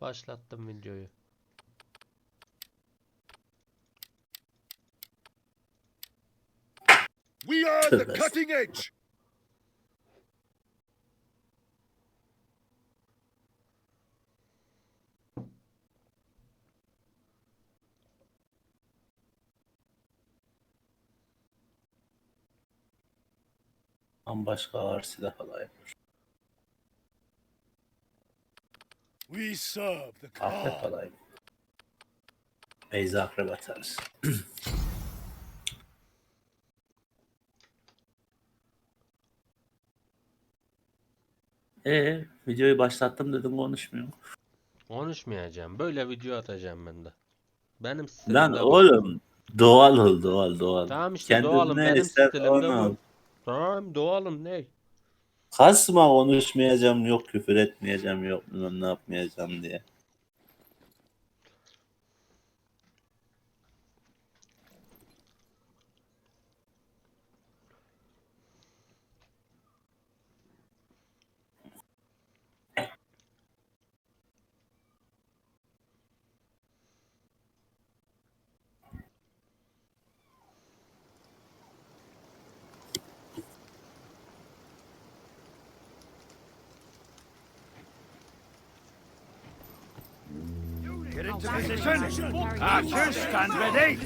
Başlattım videoyu. We are the cutting edge. Bambaşka ağır silah alaymış. We serve the Akrep cause. alayım. Beyza akrep atarız. Ee, videoyu başlattım dedim konuşmuyor. Konuşmayacağım. Böyle video atacağım ben de. Benim stilim Lan bu. oğlum doğal ol doğal doğal. Tamam işte Kendin doğalım. ne Benim ister stilim de onu bu. Tamam doğalım ne? Kasma konuşmayacağım yok küfür etmeyeceğim yok bilmem ne yapmayacağım diye. Position. Archers, stand ready.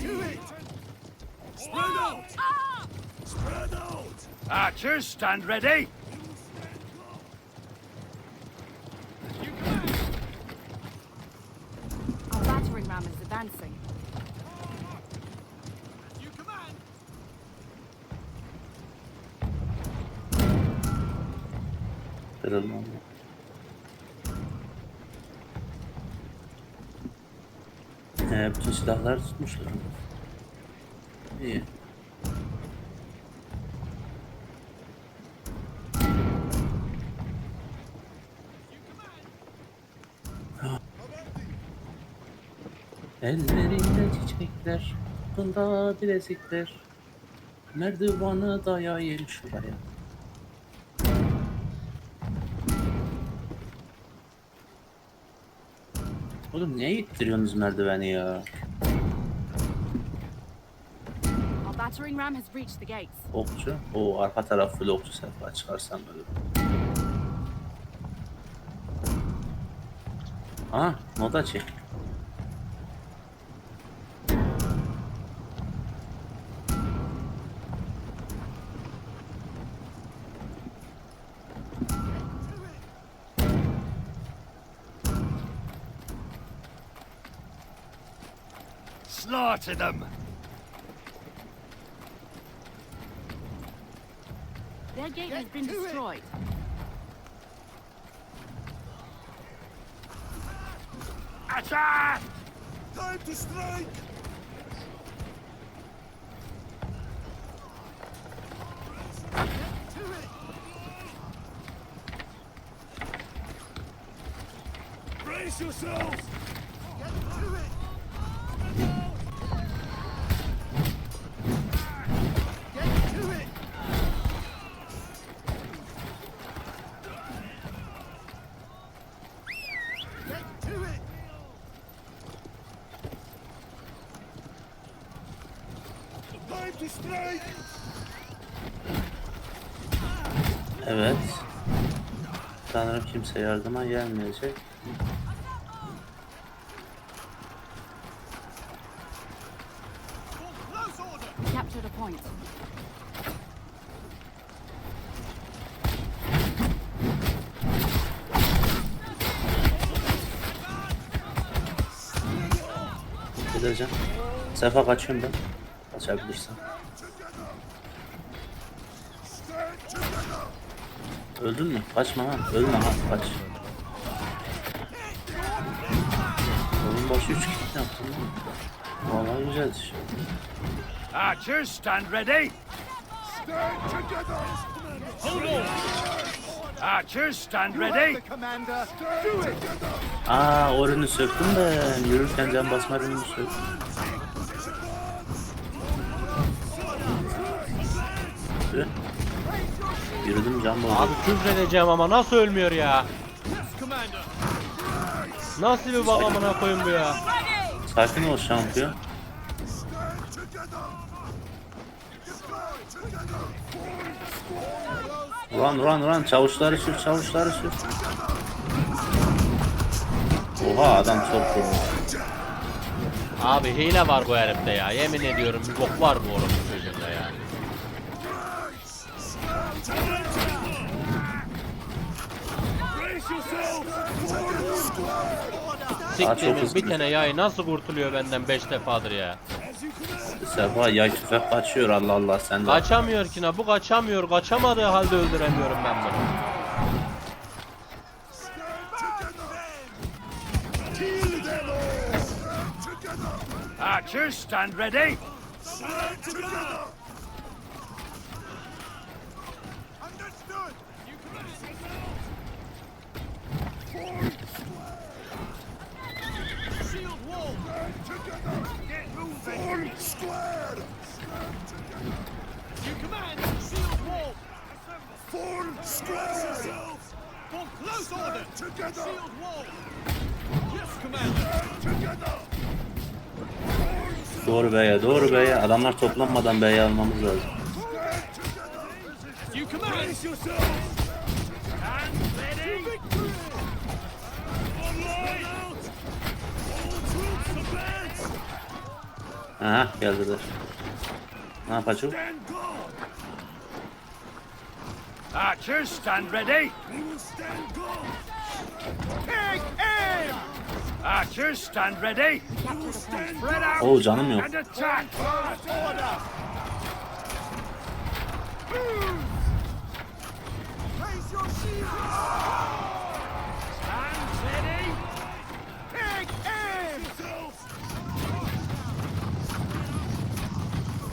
Spread out. Spread out. Archers, stand ready. Our battering ram is advancing. You command. He, bütün silahlar tutmuşlar. İyi. Ellerinde çiçekler, bunda bilezikler. Merdivanı dayayın şuraya. Oğlum niye ittiriyorsunuz merdiveni ya? Our battering ram has breached the gates. Okçu. O arka taraf full okçu sefa çıkarsam böyle. Aa, modachi. Slaughter them. Their gate has been destroyed. Attack! Time to strike. Brace yourselves! Get to it! Sanırım kimse yardıma gelmeyecek. Captured a point. Gideceğim. Sefa kaçıyorum ben. Kaçabilirsen. Stand together! Öldün mü? Kaçma lan. Ölme ha. Kaç. Oyun başı 3 kilit yaptım. lan. Vallahi güzel iş. Archers, stand ready! Stand together! Hold on! Archers, stand ready! Commander, do it! Aa o ürünü söktüm de yürürken can basma ürünü söktüm. Tüh. Yürüdüm can bozuldu. Abi küfredeceğim ama nasıl ölmüyor ya? Nasıl bir bak amına koyun bu ya? Sakin ol şampiyon. Run run run çavuşları sür çavuşları sür. Oha adam çok kurmuş. Abi hile var bu herifte ya. Yemin ediyorum bir bok var bu oğlum çocuğunda ya. Hızlı. bir tane yay nasıl kurtuluyor benden 5 defadır ya. Sefa yay tüfek kaçıyor Allah Allah sen de. Kaçamıyor ki ne bu kaçamıyor. Kaçamadığı halde öldüremiyorum ben bunu. Archers, stand ready! Stand together! Understood! You Shield wall! Stand together! Get moving! Form square! Stand together! You command! Shield wall! Form square! For close order! Together! Shield wall! Yes, Commander! Together! Doğru beye doğru beye adamlar toplanmadan beye almamız lazım. You command! Brace yourselves! Archers, stand ready! We will stand guard! Take aim! Archers, stand ready! We will stand Spread out Oo canım yok. and attack! Order! Raise your shields! Stand ready! Take aim!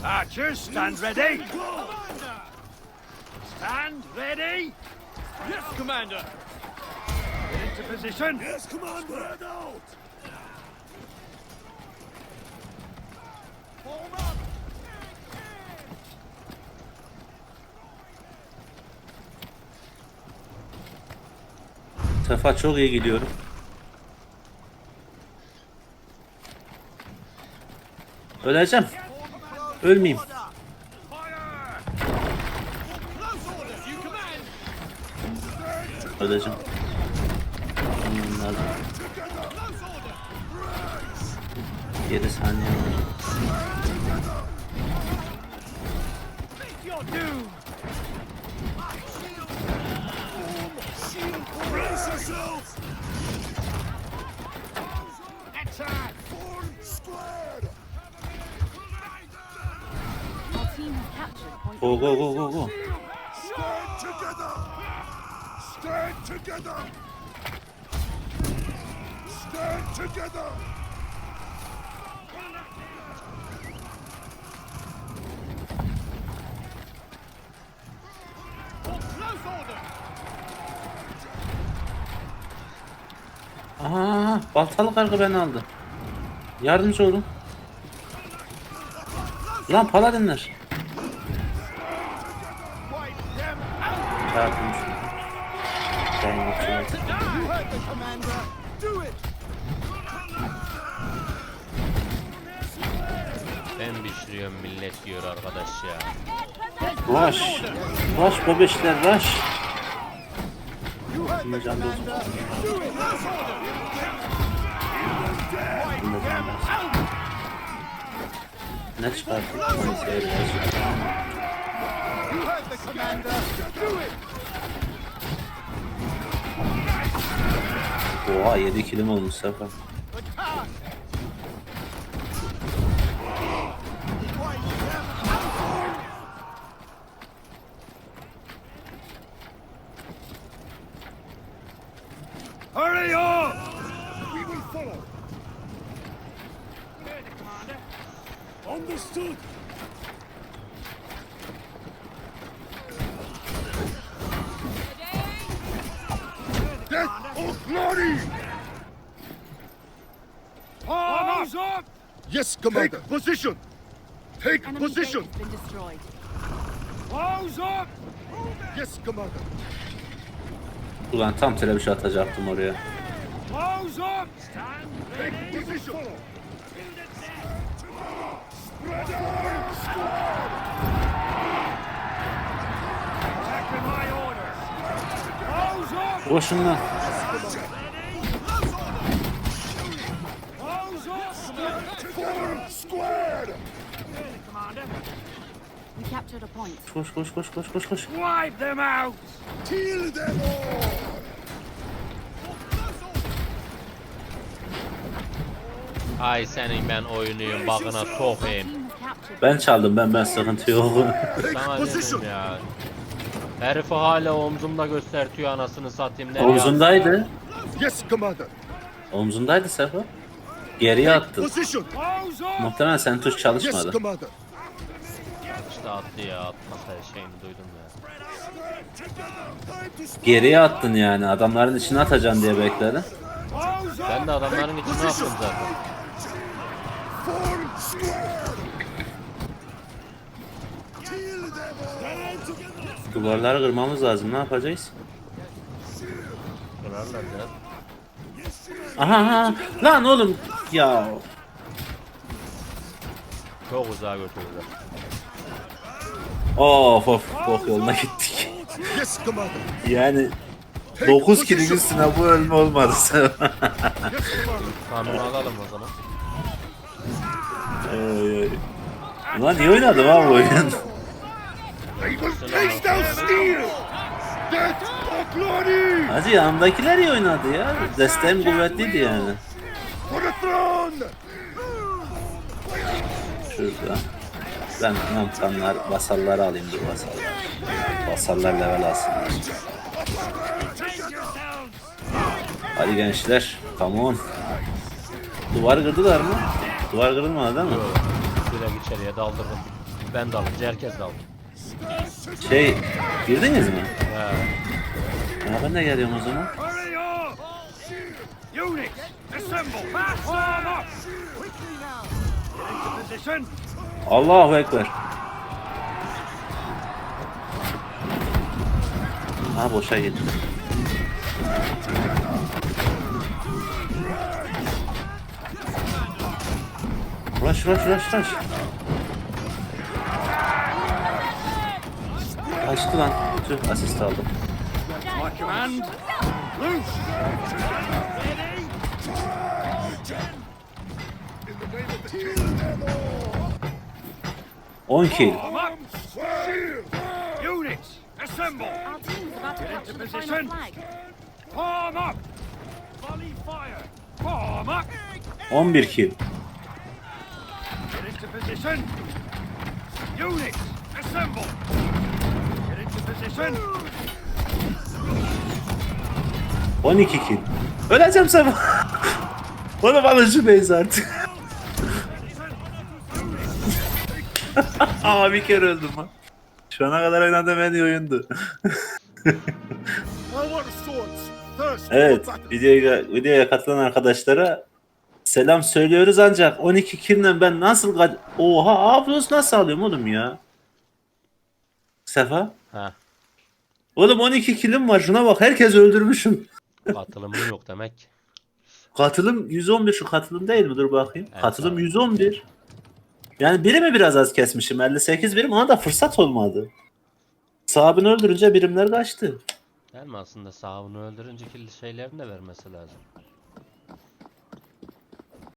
Archers, stand ready! Stand ready! Yes, Commander! Into position! Yes, Commander! Spread out! Form up! Sefa çok iyi gidiyorum. Öleceğim. Ölmeyeyim. Our team has captured point. Go go go go go. Together! Stand together! Aa, baltalı kargı beni aldı. Yardımcı olun. Lan paladinler. Pişiriyorum millet diyor arkadaş ya. Rush. Rush bebişler rush. You heard Yine the can commander! Do it! Close order! Yine can dost. Ne çıkarttık? Onu seyredeceğiz. You heard the commander! Do it! Oha 7 kilim olmuş sefer. Attack! Wipe them out! Hurry up! We will follow. Commander. Understood. Death or glory! Arms up! Yes, Commander. Take position! Take Enemy position! has been destroyed. Arms up! Yes, Commander. Ulan tam televiş atacaktım oraya. Close up! Stand ready! Position! Second my orders! Close up! Koşun lan. Close up! Squared! Commander. Point. Koş koş koş koş koş koş. Wipe them out! Kill them all! Ay senin ben oyunuyum bakına sokayım. Ben çaldım ben ben sıkıntı yok. Sana dedim ya. Herifi hala omzumda göstertiyor anasını satayım. Nereye Omzundaydı. Yes, Commander. Omzundaydı Sefa. Geriye attın. Muhtemelen sen tuş Yes, çalışmadı. Attı? Ya atmasa şeyini duydum ya. Geriye attın yani. Adamların içine atacaksın diye bekledin. Ben de adamların içine attım zaten. Duvarları kırmamız lazım. Ne yapacağız? Kırarlar ya. Aha aha. Lan oğlum. Ya. Çok uzağa götürdüler. Of of. Bok yoluna gittik. Yani 9 kilin üstüne bu ölme olmadı Commander. Kanunu alalım o zaman. Oy, oy. Ulan iyi oynadım ha bu oyun. Hacı yanımdakiler iyi oynadı ya. Desteğim kuvvetliydi yani. Şurada. Ben namtanlar, vasalları alayım dur vasallar. Vasallar level alsınlar. Hadi gençler. Come on. Duvar kırdılar mı? Duvar kırılmadı değil mi? Yok. Direkt içeriye daldırdım. Ben dalınca herkes daldı. Şey, girdiniz mi? He. Ya ben de geliyorum o zaman. Units, assemble! Form up! Quickly now! İnto position! Allahu Ekber. Ha boşa gitti. Rush rush rush rush. Kaçtı lan. Tüh asist aldım. My command! Loose! 10 kill. Units, assemble! Our team is about to capture the final flag. Form up! Volley fire! Form up! 11 kill. Get into position! Units, assemble! Get into position! 12 kill. Öleceğim sana. Bana bana şu base artık. Aa bir kere öldüm lan. Şu ana kadar oynadığım en iyi oyundu. Evet, videoya, videoya katılan arkadaşlara selam söylüyoruz ancak 12 kill'le ben nasıl. Oha Ablos nasıl alıyorum oğlum ya? Sefa? Ha. Oğlum 12 killim var şuna bak herkes öldürmüşüm. Katılımın yok demek. Katılım 111 şu katılım değil mi? Dur bakayım. Evet, katılım abi. 111. Yani biri mi biraz az kesmişim? 58 birim ona da fırsat olmadı. Sahabını öldürünce birimler kaçtı. Değil mi aslında sahibini öldürünce kirli şeylerini de vermesi lazım.